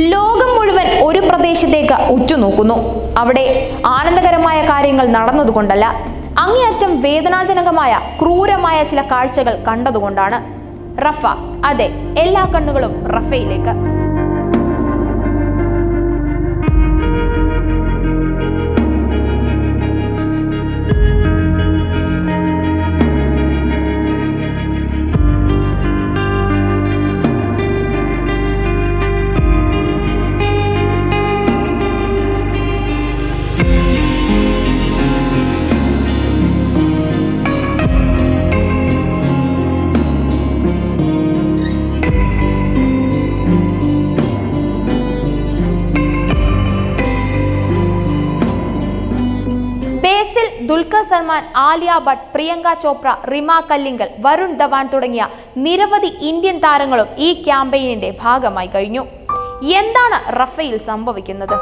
ലോകം മുഴുവൻ ഒരു പ്രദേശത്തേക്ക് ഉറ്റുനോക്കുന്നു. അവിടെ ആനന്ദകരമായ കാര്യങ്ങൾ നടന്നതുകൊണ്ടല്ല അങ്ങേയറ്റം വേദനാജനകമായ ക്രൂരമായ ചില കാഴ്ചകൾ കണ്ടതുകൊണ്ടാണ്. റഫ അതെ എല്ലാ കണ്ണുകളും റഫയിലേക്ക്. ദുൽഖർ സൽമാൻ ആലിയ ഭട്ട് പ്രിയങ്ക ചോപ്ര റിമ കല്ലിങ്കൽ വരുൺ ധവാൻ തുടങ്ങിയ നിരവധി ഇന്ത്യൻ താരങ്ങളും ഈ ക്യാമ്പയിനിന്റെ ഭാഗമായി കഴിഞ്ഞു. എന്താണ് റഫയിൽ സംഭവിക്കുന്നത്?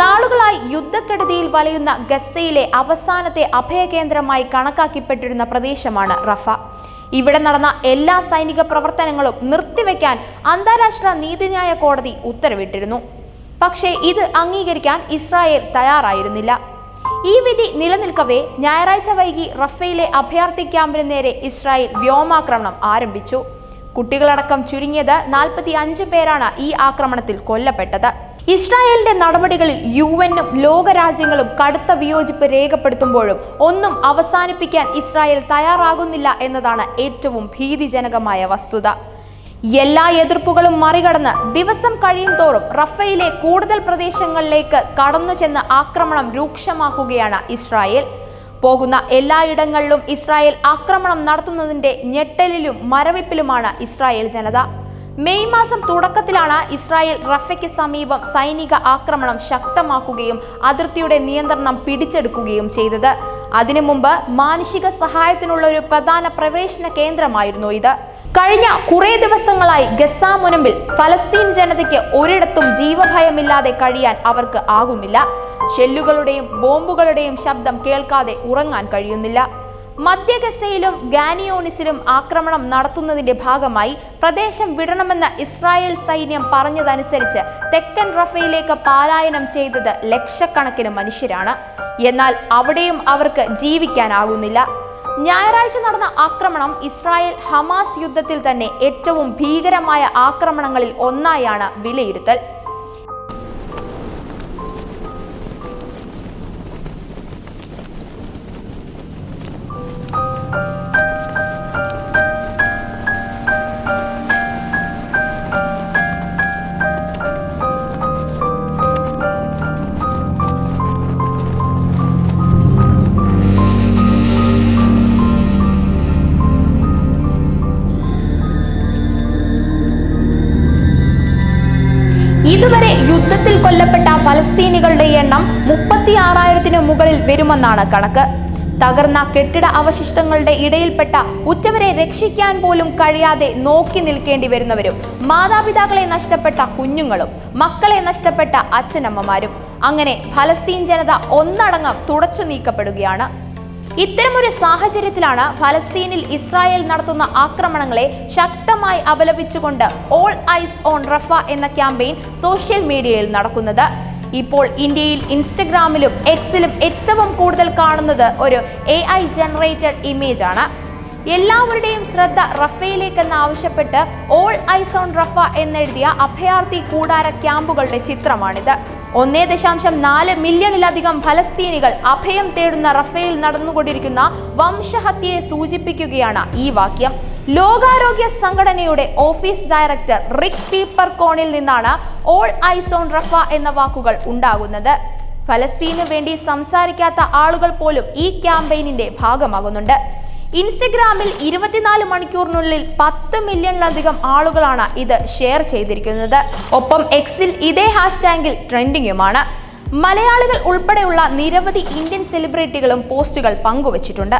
നാളുകളായി യുദ്ധക്കെടുതിയിൽ വലയുന്ന ഗസയിലെ അവസാനത്തെ അഭയകേന്ദ്രമായി കണക്കാക്കിപ്പെട്ടിരുന്ന പ്രദേശമാണ് റഫ. ഇവിടെ നടന്ന എല്ലാ സൈനിക പ്രവർത്തനങ്ങളും നിർത്തിവെക്കാൻ അന്താരാഷ്ട്ര നീതിന്യായ കോടതി ഉത്തരവിട്ടിരുന്നു. പക്ഷേ ഇത് അംഗീകരിക്കാൻ ഇസ്രായേൽ തയ്യാറായിരുന്നില്ല. ഈ വിധി നിലനിൽക്കവേ ഞായറാഴ്ച വൈകി റഫയിലെ അഭയാർത്ഥി ക്യാമ്പിന് നേരെ ഇസ്രായേൽ വ്യോമാക്രമണം ആരംഭിച്ചു. കുട്ടികളടക്കം ചുരുങ്ങിയത് നാൽപ്പത്തി അഞ്ച് പേരാണ് ഈ ആക്രമണത്തിൽ കൊല്ലപ്പെട്ടത്. ഇസ്രായേലിന്റെ നടപടികളിൽ യു എന്നും ലോകരാജ്യങ്ങളും കടുത്ത വിയോജിപ്പ് രേഖപ്പെടുത്തുമ്പോഴും ഒന്നും അവസാനിപ്പിക്കാൻ ഇസ്രായേൽ തയ്യാറാകുന്നില്ല എന്നതാണ് ഏറ്റവും ഭീതിജനകമായ വസ്തുത. എല്ലാ എതിർപ്പുകളും മറികടന്ന് ദിവസം കഴിയും തോറും റഫയിലെ കൂടുതൽ പ്രദേശങ്ങളിലേക്ക് കടന്നു ചെന്ന് ആക്രമണം രൂക്ഷമാക്കുകയാണ് ഇസ്രായേൽ. പോകുന്ന എല്ലായിടങ്ങളിലും ഇസ്രായേൽ ആക്രമണം നടത്തുന്നതിന്റെ ഞെട്ടലിലും മരവിപ്പിലുമാണ് ഇസ്രായേൽ ജനത. മെയ് മാസം തുടക്കത്തിലാണ് ഇസ്രായേൽ റഫയ്ക്ക് സമീപം സൈനിക ആക്രമണം ശക്തമാക്കുകയും അതിർത്തിയുടെ നിയന്ത്രണം പിടിച്ചെടുക്കുകയും ചെയ്തത്. അതിനു മുമ്പ് മാനുഷിക സഹായത്തിനുള്ള ഒരു പ്രധാന പ്രവേശന കേന്ദ്രമായിരുന്നു ഇത്. കഴിഞ്ഞ കുറേ ദിവസങ്ങളായി ഗസ മുനമ്പിൽ ഫലസ്തീൻ ജനതയ്ക്ക് ഒരിടത്തും ജീവഭയമില്ലാതെ കഴിയാൻ അവർക്ക് ആകുന്നില്ല. ഷെല്ലുകളുടെയും ബോംബുകളുടെയും ശബ്ദം കേൾക്കാതെ ഉറങ്ങാൻ കഴിയുന്നില്ല. മധ്യ ഗസയിലും ഗാനിയോണിസിലും ആക്രമണം നടത്തുന്നതിന്റെ ഭാഗമായി പ്രദേശം വിടണമെന്ന ഇസ്രായേൽ സൈന്യം പറഞ്ഞതനുസരിച്ച് തെക്കൻ റഫയിലേക്ക് പാലായനം ചെയ്തത് ലക്ഷക്കണക്കിന് മനുഷ്യരാണ്. എന്നാൽ അവിടെയും അവർക്ക് ജീവിക്കാനാകുന്നില്ല. ഞായറാഴ്ച നടന്ന ആക്രമണം ഇസ്രായേൽ ഹമാസ് യുദ്ധത്തിൽ തന്നെ ഏറ്റവും ഭീകരമായ ആക്രമണങ്ങളിൽ ഒന്നായാണ് വിലയിരുത്തൽ. യുദ്ധത്തിൽ കൊല്ലപ്പെട്ട ഫലസ്തീനികളുടെ എണ്ണം മുപ്പത്തി ആറായിരത്തിന് മുകളിൽ വരുമെന്നാണ് കണക്ക്. തകർന്ന കെട്ടിട അവശിഷ്ടങ്ങളുടെ ഇടയിൽപ്പെട്ട ഉറ്റവരെ രക്ഷിക്കാൻ പോലും കഴിയാതെ നോക്കി നിൽക്കേണ്ടി വരുന്നവരും മാതാപിതാക്കളെ നഷ്ടപ്പെട്ട കുഞ്ഞുങ്ങളും മക്കളെ നഷ്ടപ്പെട്ട അച്ഛനമ്മമാരും. അങ്ങനെ ഫലസ്തീൻ ജനത ഒന്നടങ്കം തുടച്ചു നീക്കപ്പെടുകയാണ്. ഇത്തരമൊരു സാഹചര്യത്തിലാണ് ഫലസ്തീനിൽ ഇസ്രായേൽ നടത്തുന്ന ആക്രമണങ്ങളെ ശക്തമായി അപലപിച്ചുകൊണ്ട് ഓൾ ഐസ് ഓൺ റഫ എന്ന ക്യാമ്പയിൻ സോഷ്യൽ മീഡിയയിൽ നടക്കുന്നത്. ഇപ്പോൾ ഇന്ത്യയിൽ ഇൻസ്റ്റഗ്രാമിലും എക്സിലും ഏറ്റവും കൂടുതൽ കാണുന്നത് ഒരു എ ഐ ജനറേറ്റഡ് ഇമേജ് ആണ്. എല്ലാവരുടെയും ശ്രദ്ധ റഫയിലേക്കെന്ന് ആവശ്യപ്പെട്ട് ഓൾ ഐസ് ഓൺ റഫ എന്നെഴുതിയ അഭയാർത്ഥി കൂടാര ക്യാമ്പുകളുടെ ചിത്രമാണിത്. ഒന്നേ ദശാംശം നാല് മില്യണിലധികം ഫലസ്തീനികൾ അഭയം തേടുന്ന റഫേൽ നടന്നുകൊണ്ടിരിക്കുന്ന വംശഹത്യയെ സൂചിപ്പിക്കുകയാണ് ഈ വാക്യം. ലോകാരോഗ്യ സംഘടനയുടെ ഓഫീസ് ഡയറക്ടർ റിക് പീപ്പർ കോണിൽ നിന്നാണ് ഓൾ ഐസ് ഓൺ റഫ എന്ന വാക്കുകൾ ഉണ്ടാകുന്നത്. ഫലസ്തീനു വേണ്ടി സംസാരിക്കാത്ത ആളുകൾ പോലും ഈ ക്യാമ്പയിനിന്റെ ഭാഗമാകുന്നുണ്ട്. ഇൻസ്റ്റഗ്രാമിൽ ഇരുപത്തിനാല് മണിക്കൂറിനുള്ളിൽ പത്ത് മില്യണിലധികം ആളുകളാണ് ഇത് ഷെയർ ചെയ്തിരിക്കുന്നത്. ഒപ്പം എക്സിൽ ഇതേ ഹാഷ്ടാഗിൽ ട്രെൻഡിങ്ങുമാണ്. മലയാളികൾ ഉൾപ്പെടെയുള്ള നിരവധി ഇന്ത്യൻ സെലിബ്രിറ്റികളും പോസ്റ്റുകൾ പങ്കുവച്ചിട്ടുണ്ട്.